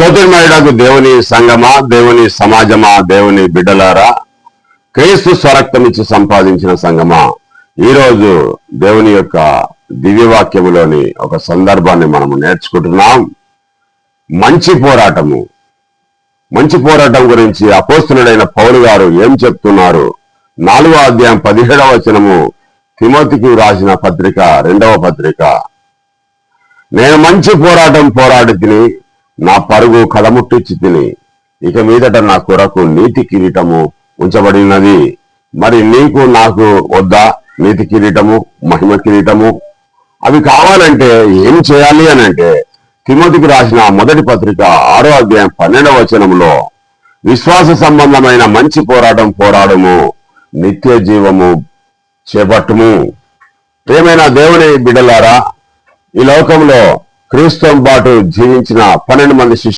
జ్యోతిర్మయుడకు దేవుని సంగమా దేవుని సమాజమా దేవుని బిడ్డలారా క్రీస్తు స్వరక్తమిచ్చి సంపాదించిన సంగమా. ఈరోజు దేవుని యొక్క దివ్యవాక్యములోని ఒక సందర్భాన్ని మనము నేర్చుకుంటున్నాం. మంచి పోరాటము. మంచి పోరాటం గురించి అపోస్తునుడైన పౌలు గారు ఏం చెప్తున్నారు? నాలుగో అధ్యాయం పదిహేడవ వచనము తిమోతికి రాసిన పత్రిక రెండవ పత్రిక. నేను మంచి పోరాటం పోరాడి తిని నా పరుగు కడముట్టించి తిని ఇక మీదట నా కొరకు నీతి కిరీటము ఉంచబడినది. మరి నీకు నాకు వద్దా నీతి కిరీటము మహిమ కిరీటము? అవి కావాలంటే ఏం చేయాలి అని అంటే తిమోతికి రాసిన మొదటి పత్రిక ఆరో అధ్యాయం పన్నెండవ వచనంలో విశ్వాస సంబంధమైన మంచి పోరాటం పోరాడము నిత్య జీవము చేపట్టుము. ఏమైనా దేవుని బిడ్డలారా ఈ లోకంలో క్రీస్తుతో పాటు జీవించిన పన్నెండు మంది శిష్యులు